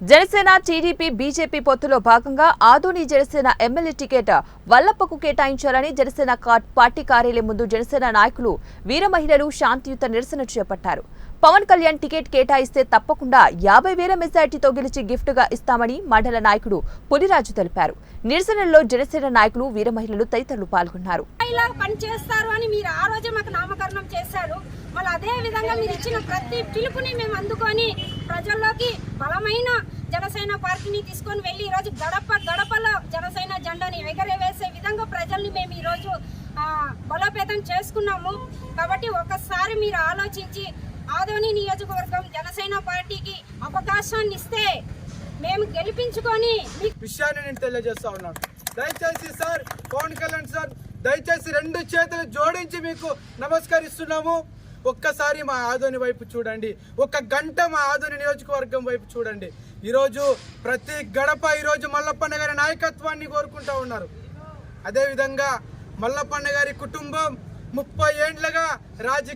Janasena TDP BJP పొత్తులో భాగంగా Adoni Janasena MLA ticket వల్లప్పకు కేటాయించాలని జనసేన పార్టీ కార్యాలయం ముందు జనసేన నాయకులు వీర మహిళలు శాంతియుత నిరసన చేపట్టారు. పవన్ కళ్యాణ్ టికెట్ కేటాయిస్తే తప్పకుండా యాభై వేల మెజార్టీతో గెలిచి గిఫ్ట్గా ఇస్తామని మండల నాయకుడు పులిరాజు తెలిపారు. నిరసనలో జనసేన నాయకులు వీర మహిళలు తదితరులు పాల్గొన్నారు. పనిచేస్తారు అని మీరు ఆ రోజే మాకు నామకరణం మళ్ళీ అదే విధంగా మీరు ఇచ్చిన ప్రతి పిలుపుని మేము అందుకొని ప్రజల్లోకి బలమైన జనసేన పార్టీని తీసుకొని వెళ్ళి ఈరోజు గడప గడపలో జనసేన జెండాని ఎగరవేసే విధంగా ప్రజల్ని మేము ఈరోజు బలోపేతం చేసుకున్నాము. కాబట్టి ఒకసారి మీరు ఆలోచించి ఆదోని నియోజకవర్గం జనసేన పార్టీకి అవకాశాన్ని ఇస్తే మేము గెలిపించుకొని మీకు విషయాన్ని నేను తెలియజేస్తా ఉన్నాను. దయచేసి సార్ పవన్ కళ్యాణ్ సార్ దయచేసి రెండు చేతులు జోడించి మీకు నమస్కరిస్తున్నాము. ఒక్కసారి మా ఆదోని వైపు చూడండి. ఒక గంట మా ఆదోని నియోజకవర్గం వైపు చూడండి. ఈరోజు ప్రతి గడప ఈరోజు మల్లప్పన్న గారి నాయకత్వాన్ని కోరుకుంటా ఉన్నారు. అదేవిధంగా మల్లప్పన్న గారి కుటుంబం ముప్పై ఏండ్లుగా రాజకీయ